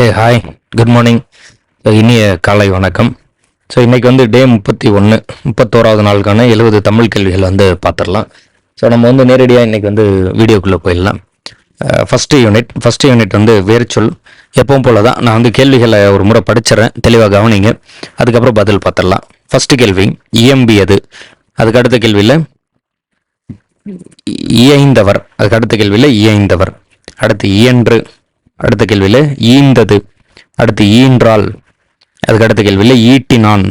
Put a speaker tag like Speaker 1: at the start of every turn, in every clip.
Speaker 1: hey hi good morning இனிய காலை வணக்கம் ஸோ இன்றைக்கி வந்து டே முப்பத்தி ஒன்று முப்பத்தோராவது நாளுக்கான எழுபது தமிழ் கேள்விகள் வந்து பார்த்துடலாம் ஸோ நம்ம வந்து நேரடியாக இன்றைக்கி வந்து வீடியோக்குள்ளே போயிடலாம் ஃபஸ்ட்டு யூனிட் ஃபஸ்ட்டு யூனிட் வந்து வேர்ச்சொல் எப்பவும் போல தான் நான் வந்து கேள்விகளை ஒரு முறை படிச்சிடறேன் தெளிவாக கவனிங்க அதுக்கப்புறம் பதில் பார்த்துடலாம் ஃபஸ்ட்டு கேள்வி அது அதுக்கு அடுத்த கேள்வியில் இயைந்தவர் அதுக்கு அடுத்த கேள்வியில் இயைந்தவர் அடுத்து இயன்று அடுத்த கேள்வியில் ஈந்தது அடுத்து ஈன்றால் அதுக்கு அடுத்த கேள்வியில் ஈட்டினான்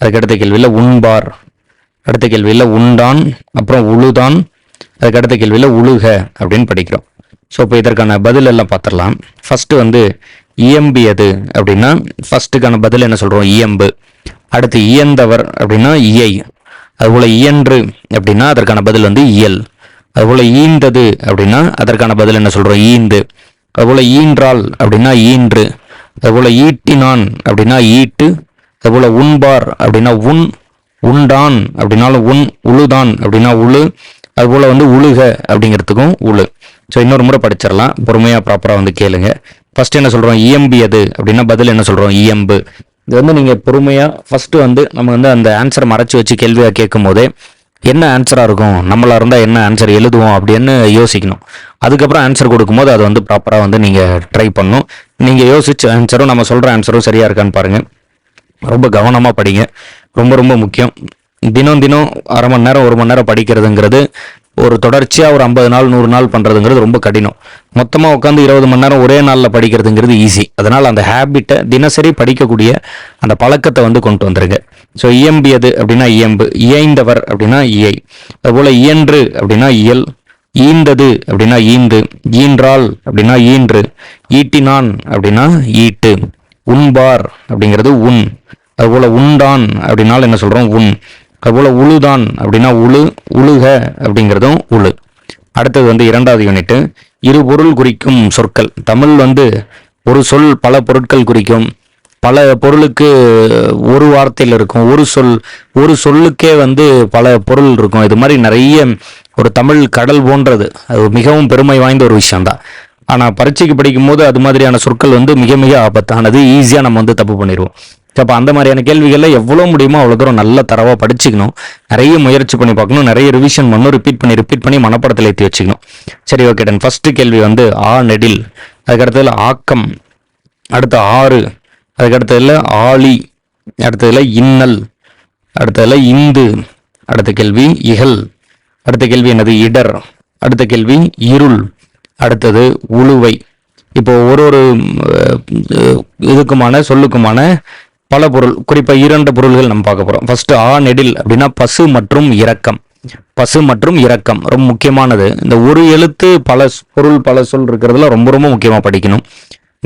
Speaker 1: அதுக்கு அடுத்த கேள்வியில் உண்பார் அடுத்த கேள்வியில் உண்டான் அப்புறம் உழுதான் அதுக்கு அடுத்த கேள்வியில் உழுக அப்படின்னு படிக்கிறோம் ஸோ இப்போ இதற்கான பதில் எல்லாம் பார்த்துடலாம் ஃபஸ்ட்டு வந்து இயம்பியது அப்படின்னா ஃபஸ்ட்டுக்கான பதில் என்ன சொல்கிறோம் இயம்பு அடுத்து இயந்தவர் அப்படின்னா இயை அதுபோல் இயன்று அப்படின்னா அதற்கான பதில் வந்து இயல் அதுபோல் ஈந்தது அப்படின்னா அதற்கான பதில் என்ன சொல்கிறோம் ஈந்து அதுபோல் ஈன்றால் அப்படின்னா ஈன்று அதுபோல் ஈட்டினான் அப்படின்னா ஈட்டு அதுபோல் உண்பார் அப்படின்னா உண் உண்டான் அப்படின்னாலும் உண் உழுதான் அப்படின்னா உழு அதுபோல் வந்து உழுக அப்படிங்கிறதுக்கும் உழு ஸோ இன்னொரு முறை படிச்சிடலாம் பொறுமையாக ப்ராப்பராக வந்து கேளுங்க ஃபஸ்ட்டு என்ன சொல்கிறோம் இயம்பியது அப்படின்னா பதில் என்ன சொல்கிறோம் இயம்பு இது வந்து நீங்கள் பொறுமையாக ஃபஸ்ட்டு வந்து நம்ம வந்து அந்த ஆன்சர் மறைச்சி வச்சு கேள்வியாக கேட்கும் போதே என்ன ஆன்சராக இருக்கும் நம்மளாக இருந்தால் என்ன ஆன்சர் எழுதுவோம் அப்படின்னு யோசிக்கணும் அதுக்கப்புறம் ஆன்சர் கொடுக்கும்போது அதை வந்து ப்ராப்பராக வந்து நீங்கள் ட்ரை பண்ணணும் நீங்கள் யோசிச்ச ஆன்சரும் நம்ம சொல்கிற ஆன்சரும் சரியாக இருக்கான்னு பாருங்கள் ரொம்ப கவனமாக படிங்க ரொம்ப ரொம்ப முக்கியம் தினம் தினம் அரை மணி நேரம் ஒரு மணி நேரம் படிக்கிறதுங்கிறது ஒரு தொடர்ச்சியாக ஒரு ஐம்பது நாள் நூறு நாள் பண்ணுறதுங்கிறது ரொம்ப கடினம் மொத்தமாக உட்காந்து இருபது மணி நேரம் ஒரே நாளில் படிக்கிறதுங்கிறது ஈஸி அதனால் அந்த ஹேபிட்டை தினசரி படிக்கக்கூடிய அந்த பழக்கத்தை வந்து கொண்டு வந்துருங்க ஸோ இயம்பியது e அப்படின்னா இயம்பு e இயைந்தவர் அப்படின்னா இயை அதுபோல் இயன்று அப்படின்னா இயல் ஈந்தது அப்படின்னா ஈந்து ஈன்றால் அப்படின்னா ஈன்று ஈட்டினான் அப்படின்னா ஈட்டு உண்பார் அப்படிங்கிறது உண் அதுபோல் உண்டான் அப்படின்னாலும் என்ன சொல்கிறோம் உண் அதுபோல் உழுதான் அப்படின்னா உழு உழுக அப்படிங்கிறதும் உழு அடுத்தது வந்து இரண்டாவது யூனிட்டு இரு பொருள் குறிக்கும் சொற்கள் தமிழ் வந்து ஒரு சொல் பல பொருட்கள் குறிக்கும் பல பொருளுக்கு ஒரு வார்த்தையில் இருக்கும் ஒரு சொல் ஒரு சொல்லுக்கே வந்து பல பொருள் இருக்கும் இது மாதிரி நிறைய ஒரு தமிழ் கடல் போன்றது அது மிகவும் பெருமை வாய்ந்த ஒரு விஷயம்தான் ஆனால் பரீட்சைக்கு படிக்கும் போது அது மாதிரியான சொற்கள் வந்து மிக மிக ஆபத்தானது ஈஸியாக நம்ம வந்து தப்பு பண்ணிடுவோம் அப்போ அந்த மாதிரியான கேள்விகளில் எவ்வளோ முடியுமோ அவ்வளோ தூரம் நல்ல தரவாக படிச்சுக்கணும் நிறைய முயற்சி பண்ணி பார்க்கணும் நிறைய ரிவிஷன் பண்ணணும் ரிப்பீட் பண்ணி ரிப்பீட் பண்ணி மனப்படத்தில் ஏற்றி வச்சுக்கணும் சரி ஓகே டன் ஃபஸ்ட்டு கேள்வி வந்து ஆ நெடில் அதுக்கடுத்ததில் ஆக்கம் அடுத்து ஆறு அதுக்கடுத்ததில் ஆளி அடுத்ததில் இன்னல் அடுத்ததில் இந்து அடுத்த கேள்வி இகல் அடுத்த கேள்வி என்னது இடர் அடுத்த கேள்வி இருள் அடுத்தது உழுவை இப்போ ஒரு ஒரு இதுக்குமான சொல்லுக்குமான பல பொருள் குறிப்பாக இரண்டு பொருள்கள் நம்ம பார்க்க போகிறோம் ஃபர்ஸ்ட் ஆ நெடில் அப்படின்னா பசு மற்றும் இரக்கம் பசு மற்றும் இரக்கம் ரொம்ப முக்கியமானது இந்த ஒரு எழுத்து பல பொருள் பல சொல் இருக்கிறதுல ரொம்ப ரொம்ப முக்கியமாக படிக்கணும்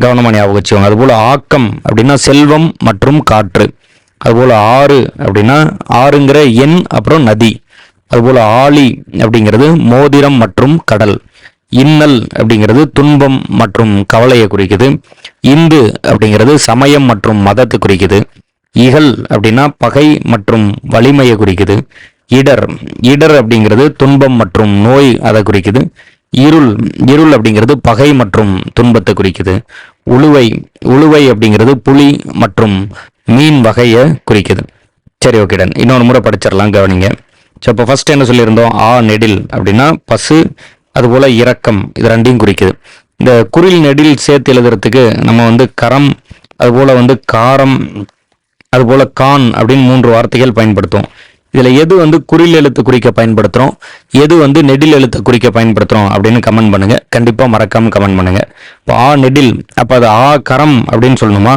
Speaker 1: கவனமாக ஞாபகம் வச்சுக்கோங்க அதுபோல் ஆக்கம் அப்படின்னா செல்வம் மற்றும் காற்று அதுபோல் ஆறு அப்படின்னா ஆறுங்கிற எண் அப்புறம் நதி அதுபோல் ஆளி அப்படிங்கிறது மோதிரம் மற்றும் கடல் இன்னல் அப்படிங்கிறது துன்பம் மற்றும் கவலையை குறிக்குது இந்து அப்படிங்கிறது சமயம் மற்றும் மதத்தை குறிக்குது இகல் அப்படின்னா பகை மற்றும் வலிமையை குறிக்குது இடர் இடர் அப்படிங்கிறது துன்பம் மற்றும் நோய் அதை குறிக்குது இருள் இருள் அப்படிங்கிறது பகை மற்றும் துன்பத்தை குறிக்குது உழுவை உழுவை அப்படிங்கிறது புலி மற்றும் மீன் வகையை குறிக்குது சரி ஓகேடன் இன்னொரு முறை படிச்சிடலாம் கவனிங்க ஸோ இப்போ ஃபஸ்ட் என்ன சொல்லியிருந்தோம் ஆ நெடில் அப்படின்னா பசு அதுபோல் இரக்கம் இது ரெண்டையும் குறிக்குது இந்த குரில் நெடில் சேர்த்து எழுதுறதுக்கு நம்ம வந்து கரம் அதுபோல் வந்து காரம் அதுபோல் கான் அப்படின்னு மூன்று வார்த்தைகள் பயன்படுத்துவோம் இதில் எது வந்து குறில் எழுத்து குறிக்க பயன்படுத்துகிறோம் எது வந்து நெடில் எழுத்து குறிக்க பயன்படுத்துகிறோம் அப்படின்னு கமெண்ட் பண்ணுங்கள் கண்டிப்பாக மறக்காமல் கமெண்ட் பண்ணுங்கள் இப்போ ஆ நெடில் அப்போ அது ஆ கரம் அப்படின்னு சொல்லணுமா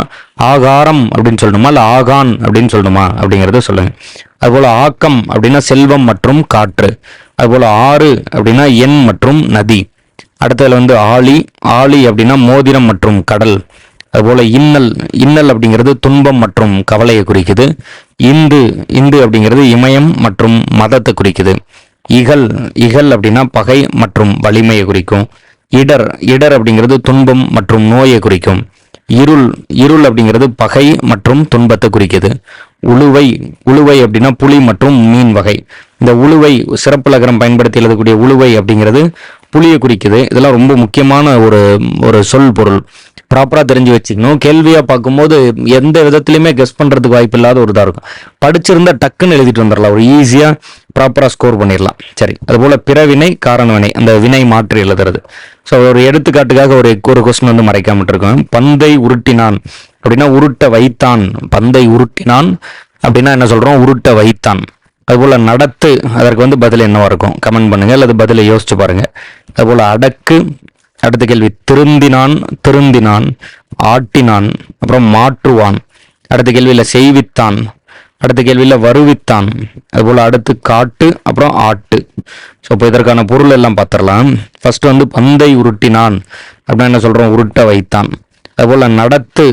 Speaker 1: ஆகாரம் அப்படின்னு சொல்லணுமா இல்லை ஆகான் அப்படின்னு சொல்லணுமா அப்படிங்கிறத சொல்லுங்கள் அதுபோல் ஆக்கம் அப்படின்னா செல்வம் மற்றும் காற்று அதுபோல் ஆறு அப்படின்னா எண் மற்றும் நதி அடுத்ததில் வந்து ஆழி ஆழி அப்படின்னா மோதிரம் மற்றும் கடல் அதுபோல் இன்னல் இன்னல் அப்படிங்கிறது துன்பம் மற்றும் கவலையை குறிக்குது இந்து இந்து அப்படிங்கிறது இமயம் மற்றும் மதத்தை குறிக்குது இகல் இகல் அப்படின்னா பகை மற்றும் வலிமையை குறிக்கும் இடர் இடர் அப்படிங்கிறது துன்பம் மற்றும் நோயை குறிக்கும் இருள் இருள் அப்படிங்கிறது பகை மற்றும் துன்பத்தை குறிக்கிறது உழுவை உழுவை அப்படின்னா புலி மற்றும் மீன் வகை இந்த உழுவை சிறப்பு சிறப்புலகரம் பயன்படுத்தி எழுதக்கூடிய உழுவை அப்படிங்கிறது புலியை குறிக்குது இதெல்லாம் ரொம்ப முக்கியமான ஒரு ஒரு சொல் பொருள் ப்ராப்பராக தெரிஞ்சு வச்சுக்கணும் கேள்வியாக பார்க்கும்போது எந்த விதத்துலையுமே கெஸ் பண்ணுறதுக்கு வாய்ப்பு இல்லாத ஒரு இதாக இருக்கும் படிச்சிருந்தா டக்குன்னு எழுதிட்டு வந்துடலாம் ஒரு ஈஸியாக ப்ராப்பராக ஸ்கோர் பண்ணிடலாம் சரி அதுபோல் பிறவினை காரண வினை அந்த வினை மாற்றி எழுதுறது ஸோ ஒரு எடுத்துக்காட்டுக்காக ஒரு ஒரு கொஸ்டின் வந்து மறைக்காமட்டு பந்தை உருட்டினான் அப்படின்னா உருட்ட வைத்தான் பந்தை உருட்டினான் அப்படின்னா என்ன சொல்கிறோம் உருட்ட வைத்தான் அதுபோல் நடத்து அதற்கு வந்து பதில் என்னவாக இருக்கும் கமெண்ட் பண்ணுங்கள் அல்லது பதிலை யோசிச்சு பாருங்கள் அதுபோல் அடக்கு அடுத்த கேள்வி திருந்தினான் திருந்தினான் ஆட்டினான் அப்புறம் மாற்றுவான் அடுத்த கேள்வியில் செய்வித்தான் அடுத்த கேள்வியில் வருவித்தான் அதுபோல் அடுத்து காட்டு அப்புறம் ஆட்டு ஸோ இப்போ இதற்கான பொருள் எல்லாம் பார்த்துடலாம் ஃபர்ஸ்ட் வந்து பந்தை உருட்டினான் அப்படின்னா என்ன சொல்கிறோம் உருட்ட வைத்தான் அதுபோல் நடத்து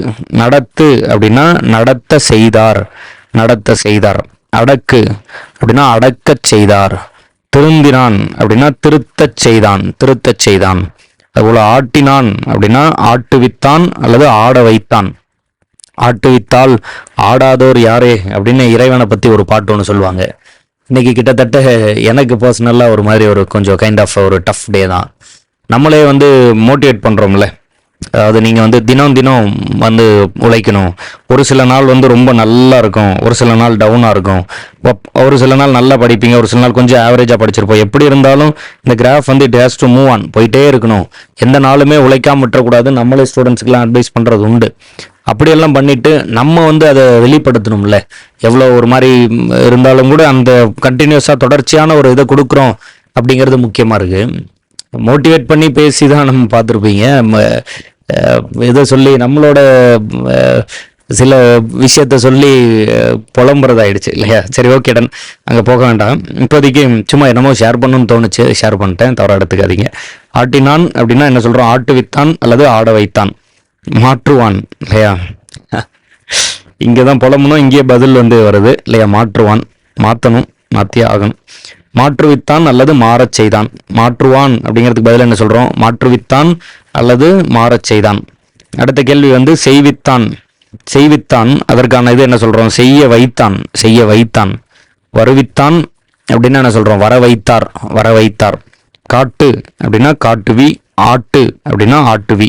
Speaker 1: நடத்து அப்படின்னா நடத்த செய்தார் நடத்த செய்தார் அடக்கு அப்படின்னா அடக்கச் செய்தார் திருந்தினான் அப்படின்னா திருத்தச் செய்தான் திருத்தச் செய்தான் அதுபோல் ஆட்டினான் அப்படின்னா ஆட்டுவித்தான் அல்லது ஆட வைத்தான் ஆட்டுவித்தால் ஆடாதோர் யாரே அப்படின்னு இறைவனை பற்றி ஒரு பாட்டு ஒன்று சொல்லுவாங்க இன்றைக்கி கிட்டத்தட்ட எனக்கு பர்சனலாக ஒரு மாதிரி ஒரு கொஞ்சம் கைண்ட் ஆஃப் ஒரு டஃப் டே தான் நம்மளே வந்து மோட்டிவேட் பண்ணுறோம்ல அது நீங்கள் வந்து தினம் தினம் வந்து உழைக்கணும் ஒரு சில நாள் வந்து ரொம்ப நல்லா இருக்கும் ஒரு சில நாள் டவுனாக இருக்கும் ஒரு சில நாள் நல்லா படிப்பீங்க ஒரு சில நாள் கொஞ்சம் ஆவரேஜாக படிச்சிருப்போம் எப்படி இருந்தாலும் இந்த கிராஃப் வந்து it has to move on போயிட்டே இருக்கணும் எந்த நாளுமே உழைக்காம விட்டுறக்கூடாது நம்மளே ஸ்டூடெண்ட்ஸ்க்கெலாம் அட்வைஸ் பண்ணுறது உண்டு அப்படியெல்லாம் பண்ணிட்டு நம்ம வந்து அதை வெளிப்படுத்தணும்ல எவ்வளோ ஒரு மாதிரி இருந்தாலும் கூட அந்த கண்டினியூஸாக தொடர்ச்சியான ஒரு இதை கொடுக்குறோம் அப்படிங்கிறது முக்கியமாக இருக்குது மோட்டிவேட் பண்ணி பேசி தான் நம்ம பார்த்துருப்பீங்க இதை சொல்லி நம்மளோட சில விஷயத்த சொல்லி புலம்புறதாயிடுச்சு இல்லையா சரி ஓகே அங்கே போக வேண்டாம் இப்போதைக்கு சும்மா என்னமோ ஷேர் பண்ணணும்னு தோணுச்சு ஷேர் பண்ணிட்டேன் தவற எடுத்துக்காதீங்க ஆட்டினான் அப்படின்னா என்ன சொல்கிறோம் ஆட்டு வித்தான் அல்லது ஆட வைத்தான் மாற்றுவான் இல்லையா இங்கே தான் புலம்புனோம் இங்கேயே பதில் வந்து வருது இல்லையா மாற்றுவான் மாற்றணும் மாற்றியே ஆகணும் மாற்றுவித்தான் அல்லது மாறச் செய்தான் மாற்றுவான் அப்படிங்கிறதுக்கு பதில் என்ன சொல்கிறோம் மாற்றுவித்தான் அல்லது மாறச் செய்தான் அடுத்த கேள்வி வந்து செய்வித்தான் செய்வித்தான் அதற்கான இது என்ன சொல்கிறோம் செய்ய வைத்தான் செய்ய வைத்தான் வருவித்தான் அப்படின்னா என்ன சொல்கிறோம் வர வைத்தார் வர வைத்தார் காட்டு அப்படின்னா காட்டுவி ஆட்டு அப்படின்னா ஆட்டுவி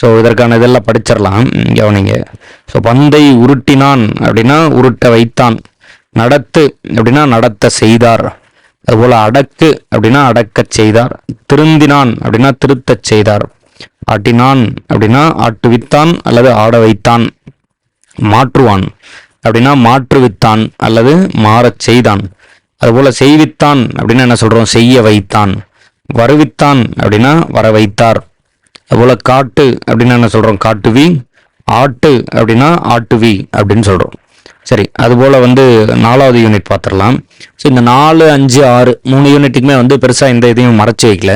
Speaker 1: ஸோ இதற்கான இதெல்லாம் படிச்சிடலாம் அவனிங்க ஸோ பந்தை உருட்டினான் அப்படின்னா உருட்ட வைத்தான் நடத்து அப்படின்னா நடத்த செய்தார் அதுபோல் அடக்கு அப்படின்னா அடக்கச் செய்தார் திருந்தினான் அப்படின்னா திருத்தச் செய்தார் ஆட்டினான் அப்படின்னா ஆட்டுவித்தான் அல்லது ஆட வைத்தான் மாற்றுவான் அப்படின்னா மாற்றுவித்தான் அல்லது மாறச் செய்தான் அதுபோல் செய்வித்தான் அப்படின்னா என்ன சொல்கிறோம் செய்ய வைத்தான் வருவித்தான் அப்படின்னா வர வைத்தார் அதுபோல் காட்டு அப்படின்னா என்ன சொல்கிறோம் காட்டுவி ஆட்டு அப்படின்னா ஆட்டுவி அப்படின்னு சொல்கிறோம் சரி அதுபோல் வந்து நாலாவது யூனிட் பார்த்துடலாம் ஸோ இந்த நாலு அஞ்சு ஆறு மூணு யூனிட்டுக்குமே வந்து பெருசாக இந்த இதையும் மறைச்சி வைக்கல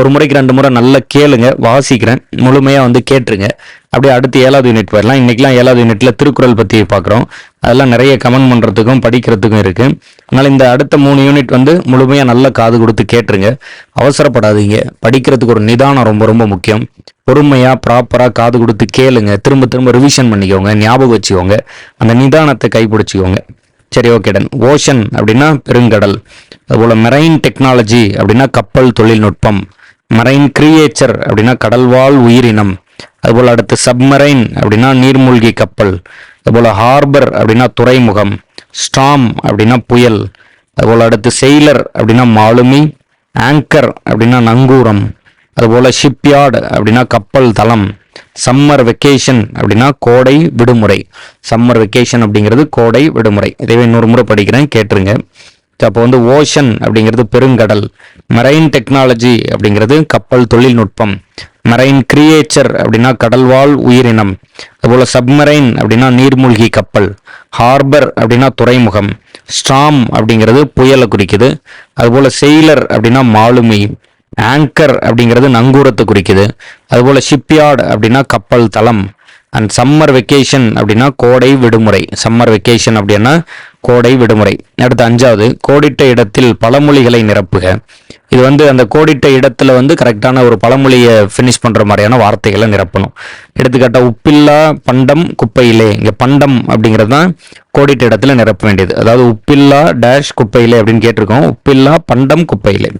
Speaker 1: ஒரு முறைக்கு ரெண்டு முறை நல்லா கேளுங்க வாசிக்கிறேன் முழுமையாக வந்து கேட்டுருங்க அப்படியே அடுத்து ஏழாவது யூனிட் போயிடலாம் இன்றைக்கெலாம் ஏழாவது யூனிட்டில் திருக்குறள் பற்றி பார்க்குறோம் அதெல்லாம் நிறைய கமெண்ட் பண்ணுறதுக்கும் படிக்கிறதுக்கும் இருக்குது அதனால் இந்த அடுத்த மூணு யூனிட் வந்து முழுமையாக நல்ல காது கொடுத்து கேட்டுருங்க அவசரப்படாதீங்க படிக்கிறதுக்கு ஒரு நிதானம் ரொம்ப ரொம்ப முக்கியம் பொறுமையாக ப்ராப்பராக காது கொடுத்து கேளுங்க திரும்ப திரும்ப ரிவிஷன் பண்ணிக்கோங்க ஞாபகம் வச்சுக்கோங்க அந்த நிதானத்தை கைப்பிடிச்சிக்கோங்க சரி ஓகே டன் ஓஷன் அப்படின்னா பெருங்கடல் அதுபோல் மெரைன் டெக்னாலஜி அப்படின்னா கப்பல் தொழில்நுட்பம் மெரைன் கிரியேச்சர் அப்படின்னா கடல்வாழ் உயிரினம் அதுபோல் அடுத்து சப்மரைன் அப்படின்னா நீர்மூழ்கி கப்பல் அதுபோல் ஹார்பர் அப்படின்னா துறைமுகம் ஸ்டாம் அப்படின்னா புயல் அதுபோல் அடுத்து செயலர் அப்படின்னா மாலுமி ஆங்கர் அப்படின்னா நங்கூரம் அதுபோல் ஷிப்யார்டு அப்படின்னா கப்பல் தளம் சம்மர் வெக்கேஷன் அப்படின்னா கோடை விடுமுறை சம்மர் வெக்கேஷன் அப்படிங்கிறது கோடை விடுமுறை இதை இன்னொரு முறை படிக்கிறேன் கேட்டுருங்க அப்போ வந்து ஓஷன் அப்படிங்கிறது பெருங்கடல் மரைன் டெக்னாலஜி அப்படிங்கிறது கப்பல் தொழில்நுட்பம் மரைன் கிரியேச்சர் அப்படின்னா கடல்வாழ் உயிரினம் அதுபோல் சப்மரைன் அப்படின்னா நீர்மூழ்கி கப்பல் ஹார்பர் அப்படின்னா துறைமுகம் ஸ்டாம் அப்படிங்கிறது புயலை குறிக்குது அதுபோல் செயிலர் அப்படின்னா மாலுமி ஆங்கர் அப்படிங்கிறது நங்கூரத்தை குறிக்குது அதுபோல் ஷிப்யார்டு அப்படின்னா கப்பல் தளம் அண்ட் சம்மர் வெக்கேஷன் அப்படின்னா கோடை விடுமுறை சம்மர் வெக்கேஷன் அப்படின்னா கோடை விடுமுறை அடுத்து அஞ்சாவது கோடிட்ட இடத்தில் பழமொழிகளை நிரப்புக இது வந்து அந்த கோடிட்ட இடத்துல வந்து கரெக்டான ஒரு பழமொழியை ஃபினிஷ் பண்ணுற மாதிரியான வார்த்தைகளை நிரப்பணும் எடுத்துக்காட்டா உப்பில்லா பண்டம் குப்பையிலே இங்கே பண்டம் அப்படிங்கிறது தான் கோடிட்ட இடத்துல நிரப்ப வேண்டியது அதாவது உப்பில்லா டேஷ் குப்பையிலே அப்படின்னு கேட்டிருக்கோம் உப்பில்லா பண்டம் குப்பையிலே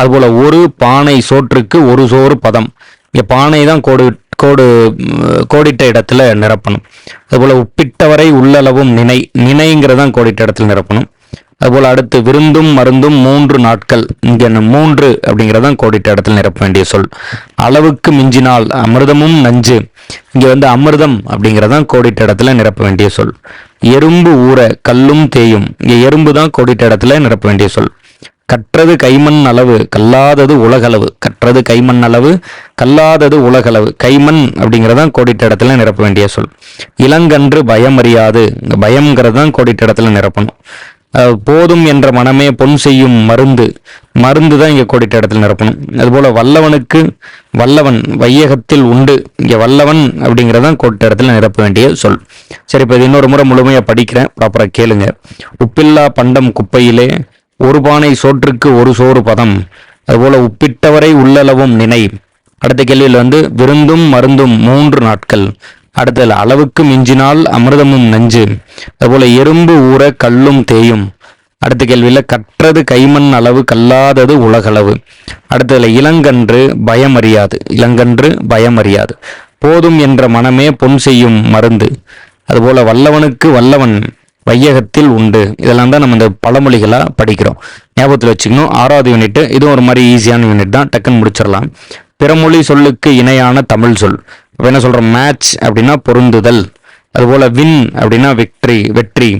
Speaker 1: அதுபோல் ஒரு பானை சோற்றுக்கு ஒரு சோறு பதம் இங்கே பானை தான் கோடு கோடு கோடிட்ட இடத்துல நிரப்பணும் அதுபோல் உப்பிட்டவரை உள்ளளவும் நினை நினைங்கிறதான் கோடிட்ட இடத்துல நிரப்பணும் அதுபோல் அடுத்து விருந்தும் மருந்தும் மூன்று நாட்கள் இங்கே மூன்று அப்படிங்கிறதான் கோடிட்ட இடத்துல நிரப்ப வேண்டிய சொல் அளவுக்கு மிஞ்சினால் அமிர்தமும் நஞ்சு இங்கே வந்து அமிர்தம் அப்படிங்கிறதான் கோடிட்ட இடத்துல நிரப்ப வேண்டிய சொல் எறும்பு ஊற கல்லும் தேயும் இங்கே எறும்பு தான் கோடிட்ட இடத்துல நிரப்ப வேண்டிய சொல் கற்றது கைமண் அளவு கல்லாதது உலகளவு கற்றது கைமண் அளவு கல்லாதது உலகளவு கைமண் அப்படிங்கிறதான் கோடிட்ட இடத்துல நிரப்ப வேண்டிய சொல் இளங்கன்று பயம் அறியாது இந்த பயம்ங்கிறது தான் கோடிட்ட இடத்துல நிரப்பணும் போதும் என்ற மனமே பொன் செய்யும் மருந்து மருந்து தான் இங்கே கோடிட்ட இடத்துல நிரப்பணும் அதுபோல் வல்லவனுக்கு வல்லவன் வையகத்தில் உண்டு இங்கே வல்லவன் அப்படிங்கிறதான் கோட்ட இடத்துல நிரப்ப வேண்டிய சொல் சரி இப்போ இது இன்னொரு முறை முழுமையாக படிக்கிறேன் ப்ராப்பராக கேளுங்க உப்பில்லா பண்டம் குப்பையிலே ஒரு பானை சோற்றுக்கு ஒரு சோறு பதம் அதுபோல் உப்பிட்டவரை உள்ளளவும் நினை அடுத்த கேள்வியில் வந்து விருந்தும் மருந்தும் மூன்று நாட்கள் அடுத்தது அளவுக்கு மிஞ்சினால் அமிர்தமும் நஞ்சு அதுபோல் எறும்பு ஊற கல்லும் தேயும் அடுத்த கேள்வியில் கற்றது கைமண் அளவு கல்லாதது உலகளவு அடுத்ததுல இளங்கன்று பயமறியாது இளங்கன்று பயமறியாது போதும் என்ற மனமே பொன் செய்யும் மருந்து அதுபோல வல்லவனுக்கு வல்லவன் வையகத்தில் உண்டு இதெல்லாம் தான் நம்ம இந்த பழமொழிகளாக படிக்கிறோம் ஞாபகத்தில் வச்சுக்கணும் ஆறாவது யூனிட் இதுவும் ஒரு மாதிரி ஈஸியான யூனிட் தான் டக்குன்னு முடிச்சிடலாம் பிறமொழி சொல்லுக்கு இணையான தமிழ் சொல் இப்போ என்ன சொல்கிறோம் மேட்ச் அப்படின்னா பொருந்துதல் அதுபோல் வின் அப்படின்னா விக்ட்ரி வெற்றி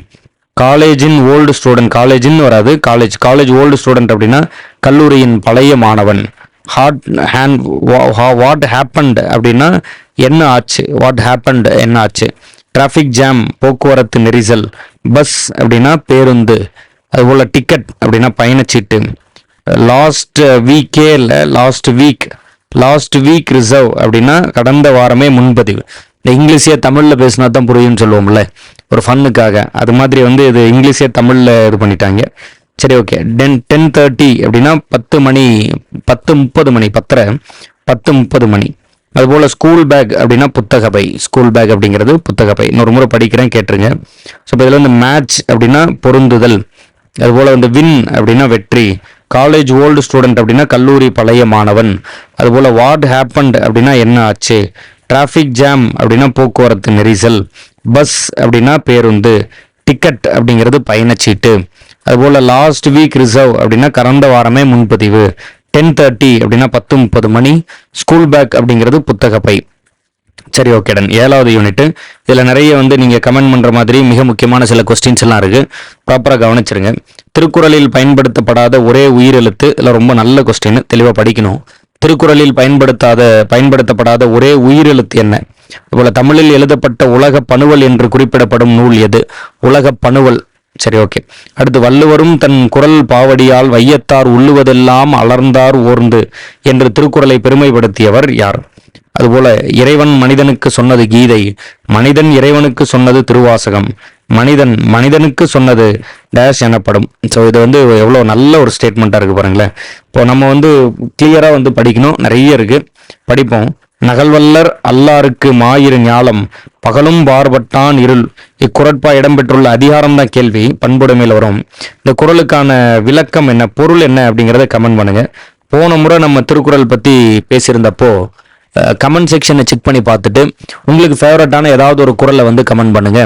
Speaker 1: காலேஜின் ஓல்டு ஸ்டூடெண்ட் காலேஜின் வராது காலேஜ் காலேஜ் ஓல்டு ஸ்டூடெண்ட் அப்படின்னா கல்லூரியின் பழைய மாணவன் ஹாட் ஹேண்ட் வாட் ஹேப்பன்ட் அப்படின்னா என்ன ஆச்சு வாட் ஹேப்பன்ட் என்ன ஆச்சு டிராஃபிக் ஜாம் போக்குவரத்து நெரிசல் பஸ் அப்படின்னா பேருந்து அதுபோல் டிக்கெட் அப்படின்னா பயணச்சீட்டு லாஸ்ட் வீக்கே இல்லை last week last week reserve அப்படின்னா கடந்த வாரமே முன்பதிவு இந்த இங்கிலீஷே தமிழில் பேசினா தான் புரியும்னு சொல்லுவோம்ல ஒரு ஃபன்னுக்காக அது மாதிரி வந்து இது இங்கிலீஷே தமிழில் இது பண்ணிட்டாங்க சரி ஓகே டென் டென் தேர்ட்டி அப்படின்னா பத்து மணி பத்து முப்பது மணி பத்தரை பத்து முப்பது மணி அதுபோல் ஸ்கூல் பேக் அப்படின்னா புத்தக பை ஸ்கூல் பேக் அப்படிங்கிறது புத்தக பை இன்னொரு முறை படிக்கிறேன் கேட்டுருங்க ஸோ இப்போ இதில் வந்து மேட்ச் அப்படின்னா பொருந்துதல் அதுபோல் வந்து வின் அப்படின்னா வெற்றி காலேஜ் ஓல்டு ஸ்டூடெண்ட் அப்படின்னா கல்லூரி பழைய மாணவன் அதுபோல் வாட் ஹேப்பன்ட் அப்படின்னா என்ன ஆச்சு டிராஃபிக் ஜாம் அப்படின்னா போக்குவரத்து நெரிசல் பஸ் அப்படின்னா பேருந்து டிக்கெட் அப்படிங்கிறது பயணச்சீட்டு அதுபோல் லாஸ்ட் வீக் ரிசர்வ் அப்படின்னா கடந்த வாரமே முன்பதிவு டென் தேர்ட்டி அப்படின்னா பத்து முப்பது மணி ஸ்கூல் பேக் அப்படிங்கிறது புத்தக பை சரி ஓகே டன் ஏழாவது யூனிட்டு இதில் நிறைய வந்து நீங்கள் கமெண்ட் பண்ணுற மாதிரி மிக முக்கியமான சில கொஸ்டின்ஸ் எல்லாம் இருக்குது ப்ராப்பராக கவனிச்சிருங்க திருக்குறளில் பயன்படுத்தப்படாத ஒரே உயிரெழுத்து இல்லை இதில் ரொம்ப நல்ல கொஸ்டின் தெளிவாக படிக்கணும் திருக்குறளில் பயன்படுத்தாத பயன்படுத்தப்படாத ஒரே உயிரெழுத்து என்ன இப்போ தமிழில் எழுதப்பட்ட உலக பணுவல் என்று குறிப்பிடப்படும் நூல் எது உலக பணுவல் சரி ஓகே அடுத்து வள்ளுவரும் தன் குரல் பாவடியால் வையத்தார் உள்ளுவதெல்லாம் அலர்ந்தார் ஓர்ந்து என்று திருக்குறளை பெருமைப்படுத்தியவர் யார் அதுபோல இறைவன் மனிதனுக்கு சொன்னது கீதை மனிதன் இறைவனுக்கு சொன்னது திருவாசகம் மனிதன் மனிதனுக்கு சொன்னது டேஷ் எனப்படும் ஸோ இது வந்து எவ்வளோ நல்ல ஒரு ஸ்டேட்மெண்ட்டாக இருக்குது பாருங்களேன் இப்போ நம்ம வந்து கிளியராக வந்து படிக்கணும் நிறைய இருக்குது படிப்போம் நகல்வல்லர் அல்லாருக்கு மாயிரு ஞாலம் பகலும் பார்பட்டான் இருள் இக்குரட்பா இடம்பெற்றுள்ள அதிகாரம்தான் கேள்வி பண்புடைமையில் வரும் இந்த குரலுக்கான விளக்கம் என்ன பொருள் என்ன அப்படிங்கிறத கமெண்ட் பண்ணுங்க போன முறை நம்ம திருக்குறள் பற்றி பேசியிருந்தப்போ கமெண்ட் செக்ஷனை செக் பண்ணி பார்த்துட்டு உங்களுக்கு ஃபேவரட்டான ஏதாவது ஒரு குரலை வந்து கமெண்ட் பண்ணுங்க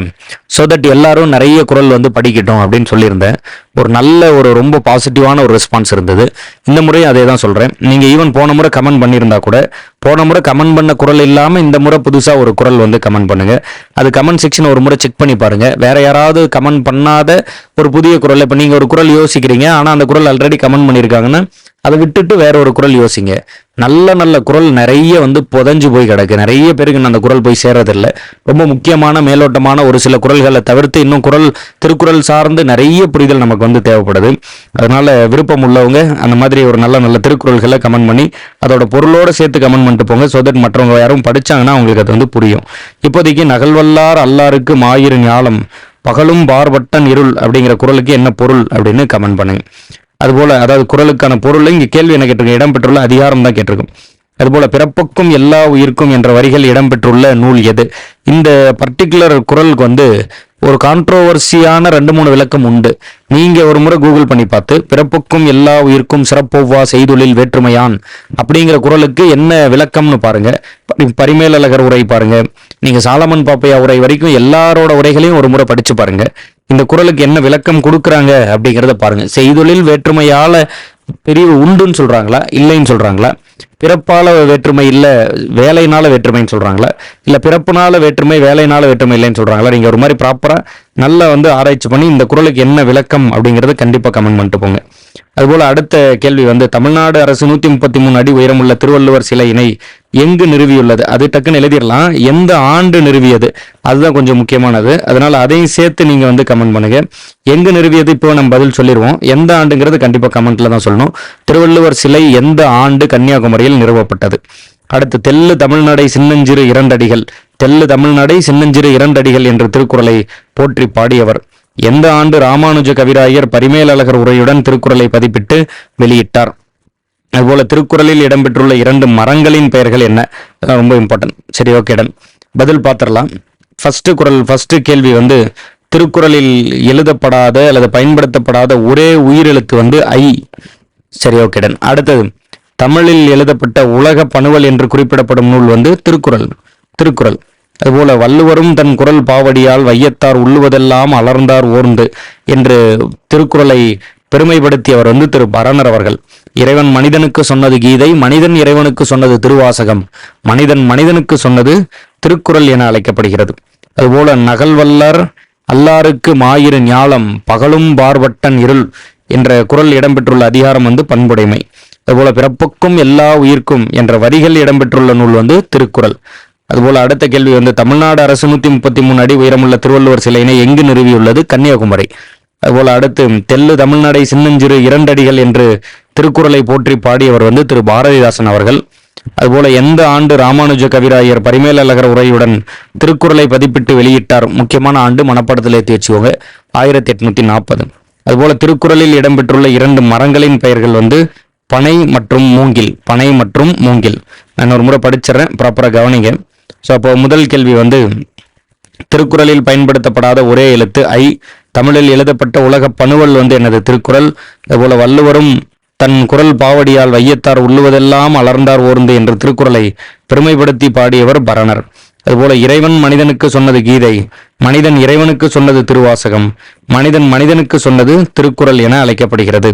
Speaker 1: ஸோ தட் எல்லாரும் நிறைய குரல் வந்து படிக்கட்டும் அப்படின்னு சொல்லியிருந்தேன் ஒரு நல்ல ஒரு ரொம்ப பாசிட்டிவான ஒரு ரெஸ்பான்ஸ் இருந்தது இந்த முறையும் அதே தான் சொல்கிறேன் நீங்கள் ஈவன் போன முறை கமெண்ட் பண்ணியிருந்தா கூட போன முறை கமெண்ட் பண்ண குரல் இல்லாமல் இந்த முறை புதுசாக ஒரு குரல் வந்து கமெண்ட் பண்ணுங்கள் அது கமெண்ட் செக்ஷன் ஒரு முறை செக் பண்ணி பாருங்க வேறு யாராவது கமெண்ட் பண்ணாத ஒரு புதிய குரல் இப்போ நீங்கள் ஒரு குரல் யோசிக்கிறீங்க ஆனால் அந்த குரல் ஆல்ரெடி கமெண்ட் பண்ணியிருக்காங்கன்னா அதை விட்டுட்டு வேற ஒரு குரல் யோசிங்க நல்ல நல்ல குரல் நிறைய வந்து புதஞ்சு போய் கிடக்கு நிறைய பேருக்கு அந்த குரல் போய் சேர்றதில்ல ரொம்ப முக்கியமான மேலோட்டமான ஒரு சில குரல்களை தவிர்த்து இன்னும் குரல் திருக்குறள் சார்ந்து நிறைய புரிதல் நமக்கு வந்து தேவைப்படுது அதனால விருப்பம் உள்ளவங்க அந்த மாதிரி ஒரு நல்ல நல்ல திருக்குறள்களை கமெண்ட் பண்ணி அதோட பொருளோட சேர்த்து கமெண்ட் பண்ணிட்டு போங்க ஸோ தட் மற்றவங்க யாரும் படிச்சாங்கன்னா அவங்களுக்கு அது வந்து புரியும் இப்போதைக்கு நகல்வல்லார் அல்லாருக்கு மாயிரு ஞாலம் பகலும் பார்வட்டன் இருள் அப்படிங்கிற குரலுக்கு என்ன பொருள் அப்படின்னு கமெண்ட் பண்ணுங்க அதுபோல் அதாவது குரலுக்கான பொருள் இங்கே கேள்வி என்ன கேட்டிருக்கும் இடம்பெற்றுள்ள அதிகாரம் தான் கேட்டிருக்கும் அதுபோல் பிறப்புக்கும் எல்லா உயிருக்கும் என்ற வரிகள் இடம்பெற்றுள்ள நூல் எது இந்த பர்டிகுலர் குரலுக்கு வந்து ஒரு கான்ட்ரோவர்சியான ரெண்டு மூணு விளக்கம் உண்டு நீங்க ஒரு முறை கூகுள் பண்ணி பார்த்து பிறப்புக்கும் எல்லா உயிருக்கும் சிறப்பொவ்வா செய்தொழில் வேற்றுமையான் அப்படிங்கிற குரலுக்கு என்ன விளக்கம்னு பாருங்க பரிமேலழகர் உரை பாருங்க நீங்க சாலமன் பாப்பையா உரை வரைக்கும் எல்லாரோட உரைகளையும் ஒரு முறை படிச்சு பாருங்க இந்த குரலுக்கு என்ன விளக்கம் கொடுக்குறாங்க அப்படிங்கிறத பாருங்க செய்தொழில் வேற்றுமையால பிரிவு உண்டுன்னு சொல்றாங்களா இல்லைன்னு சொல்றாங்களா பிறப்பால வேற்றுமை இல்லை வேலையினால வேற்றுமைன்னு சொல்றாங்களா இல்லை பிறப்புனால வேற்றுமை வேலையினால வேற்றுமை இல்லைன்னு சொல்றாங்களா நீங்கள் ஒரு மாதிரி ப்ராப்பராக நல்லா வந்து ஆராய்ச்சி பண்ணி இந்த குரலுக்கு என்ன விளக்கம் அப்படிங்கிறத கண்டிப்பாக கமெண்ட் பண்ணிட்டு போங்க அதுபோல் அடுத்த கேள்வி வந்து தமிழ்நாடு அரசு நூற்றி முப்பத்தி மூணு அடி உயரமுள்ள திருவள்ளுவர் சிலையினை எங்கு நிறுவியுள்ளது அது டக்குன்னு எழுதிடலாம் எந்த ஆண்டு நிறுவியது அதுதான் கொஞ்சம் முக்கியமானது அதனால அதையும் சேர்த்து நீங்க வந்து கமெண்ட் பண்ணுங்க எங்கு நிறுவியது இப்போ நம்ம பதில் சொல்லிடுவோம் எந்த ஆண்டுங்கிறது கண்டிப்பா கமெண்ட்ல தான் சொல்லணும் திருவள்ளுவர் சிலை எந்த ஆண்டு கன்னியாகுமரியில் நிறுவப்பட்டது அடுத்து தெல்லு தமிழ்நாடை சின்னஞ்சிறு இரண்டடிகள் தெல்லு தமிழ்நாடை சின்னஞ்சிறு இரண்டடிகள் என்ற திருக்குறளை போற்றி பாடியவர் எந்த ஆண்டு ராமானுஜ கவிராயர் பரிமேலழகர் உரையுடன் திருக்குறளை பதிப்பிட்டு வெளியிட்டார் அதுபோல திருக்குறளில் இடம்பெற்றுள்ள இரண்டு மரங்களின் பெயர்கள் என்ன ரொம்ப இம்பார்ட்டன்ட் சரி ஓகே இடம் பதில் பார்த்துடலாம் ஃபர்ஸ்ட் குரல் ஃபர்ஸ்ட் கேள்வி வந்து திருக்குறளில் எழுதப்படாத அல்லது பயன்படுத்தப்படாத ஒரே உயிரெழுத்து வந்து ஐ சரி ஓகே டன் அடுத்தது தமிழில் எழுதப்பட்ட உலக பணுவல் என்று குறிப்பிடப்படும் நூல் வந்து திருக்குறள் திருக்குறள் அதுபோல வள்ளுவரும் தன் குரல் பாவடியால் வையத்தார் உள்ளுவதெல்லாம் அலர்ந்தார் ஓர்ந்து என்று திருக்குறளை பெருமைப்படுத்தியவர் வந்து திரு பரணர் அவர்கள் இறைவன் மனிதனுக்கு சொன்னது கீதை மனிதன் இறைவனுக்கு சொன்னது திருவாசகம் மனிதன் மனிதனுக்கு சொன்னது திருக்குறள் என அழைக்கப்படுகிறது அதுபோல நகல்வல்லர் அல்லாருக்கு மாயிரு ஞாலம் பகலும் பார்வட்டன் இருள் என்ற குரல் இடம்பெற்றுள்ள அதிகாரம் வந்து பண்புடைமை அதுபோல பிறப்புக்கும் எல்லா உயிர்க்கும் என்ற வரிகள் இடம்பெற்றுள்ள நூல் வந்து திருக்குறள் அதுபோல அடுத்த கேள்வி வந்து தமிழ்நாடு அரசு நூத்தி முப்பத்தி மூணு அடி உயரமுள்ள திருவள்ளுவர் சிலையினை எங்கு நிறுவியுள்ளது கன்னியாகுமரி அதுபோல அடுத்து தெல்லு தமிழ்நாடை சின்னஞ்சிறு இரண்டடிகள் என்று திருக்குறளை போற்றி பாடியவர் வந்து திரு பாரதிதாசன் அவர்கள் அதுபோல எந்த ஆண்டு ராமானுஜ கவிராயர் அழகர் உரையுடன் திருக்குறளை பதிப்பிட்டு வெளியிட்டார் முக்கியமான ஆண்டு மனப்படத்தில் தேச்சுவோங்க ஆயிரத்தி எட்நூத்தி நாற்பது அதுபோல திருக்குறளில் இடம்பெற்றுள்ள இரண்டு மரங்களின் பெயர்கள் வந்து பனை மற்றும் மூங்கில் பனை மற்றும் மூங்கில் நான் ஒரு முறை படிச்சிடறேன் ப்ராப்பராக கவனிங்க ஸோ அப்போ முதல் கேள்வி வந்து திருக்குறளில் பயன்படுத்தப்படாத ஒரே எழுத்து ஐ தமிழில் எழுதப்பட்ட உலக பணுவல் வந்து எனது திருக்குறள் அதுபோல வள்ளுவரும் தன் குரல் பாவடியால் வையத்தார் உள்ளுவதெல்லாம் அலர்ந்தார் ஓர்ந்து என்ற திருக்குறளை பெருமைப்படுத்தி பாடியவர் பரணர் அதுபோல இறைவன் மனிதனுக்கு சொன்னது கீதை மனிதன் இறைவனுக்கு சொன்னது திருவாசகம் மனிதன் மனிதனுக்கு சொன்னது திருக்குறள் என அழைக்கப்படுகிறது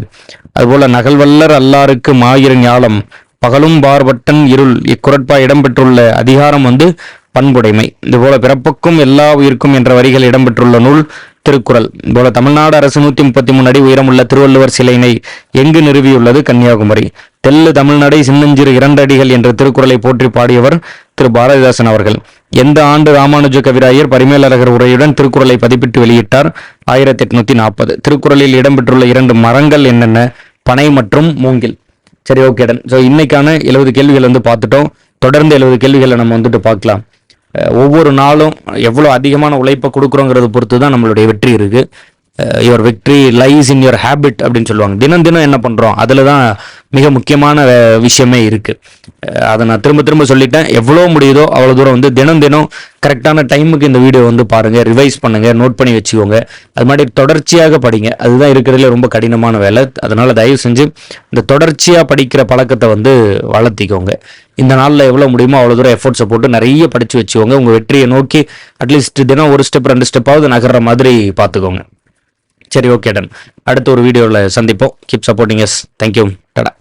Speaker 1: அதுபோல நகல்வல்லர் அல்லாருக்கு மாயிர ஞாலம் பகலும் பார்வட்டன் இருள் இக்குரட்பா இடம்பெற்றுள்ள அதிகாரம் வந்து பண்புடைமை இதுபோல பிறப்புக்கும் எல்லா உயிர்க்கும் என்ற வரிகள் இடம்பெற்றுள்ள நூல் திருக்குறள் போல தமிழ்நாடு அரசு நூத்தி முப்பத்தி மூணு அடி உயரமுள்ள திருவள்ளுவர் சிலையினை எங்கு நிறுவியுள்ளது கன்னியாகுமரி தெல்லு தமிழ்நடை சின்னஞ்சிறு இரண்டு அடிகள் என்ற திருக்குறளை போற்றி பாடியவர் திரு பாரதிதாசன் அவர்கள் எந்த ஆண்டு ராமானுஜ கவிராயர் பரிமேலழகர் உரையுடன் திருக்குறளை பதிப்பிட்டு வெளியிட்டார் ஆயிரத்தி எட்நூத்தி நாற்பது திருக்குறளில் இடம்பெற்றுள்ள இரண்டு மரங்கள் என்னென்ன பனை மற்றும் மூங்கில் சரி ஓகேடன் ஸோ இன்னைக்கான எழுபது கேள்விகள் வந்து பார்த்துட்டோம் தொடர்ந்து எழுபது கேள்விகளை நம்ம வந்துட்டு பார்க்கலாம் ஒவ்வொரு நாளும் எவ்வளோ அதிகமான உழைப்பை கொடுக்குறோங்கிறத பொறுத்து தான் நம்மளுடைய வெற்றி இருக்குது your victory lies in your habit அப்படின்னு சொல்லுவாங்க தினம் தினம் என்ன பண்ணுறோம் அதில் தான் மிக முக்கியமான விஷயமே இருக்குது அதை நான் திரும்ப திரும்ப சொல்லிட்டேன் எவ்வளோ முடியுதோ அவ்வளோ தூரம் வந்து தினம் தினம் கரெக்டான டைமுக்கு இந்த வீடியோ வந்து பாருங்கள் ரிவைஸ் பண்ணுங்கள் நோட் பண்ணி வச்சுக்கோங்க அது மாதிரி தொடர்ச்சியாக படிங்க அதுதான் இருக்கிறதுல ரொம்ப கடினமான வேலை அதனால் தயவு செஞ்சு இந்த தொடர்ச்சியாக படிக்கிற பழக்கத்தை வந்து வளர்த்திக்கோங்க இந்த நாளில் எவ்வளோ முடியுமோ அவ்வளோ தூரம் எஃபர்ட்ஸை போட்டு நிறைய படித்து வச்சுக்கோங்க உங்கள் வெற்றியை நோக்கி அட்லீஸ்ட் தினம் ஒரு ஸ்டெப் ரெண்டு ஸ்டெப்பாவது நகர்ற மாதிரி பார்த்துக்கோங்க சரி ஓகே டன் அடுத்த ஒரு வீடியோவில் சந்திப்போம் கீப் சப்போர்ட்டிங் எஸ் தேங்க்யூ டடா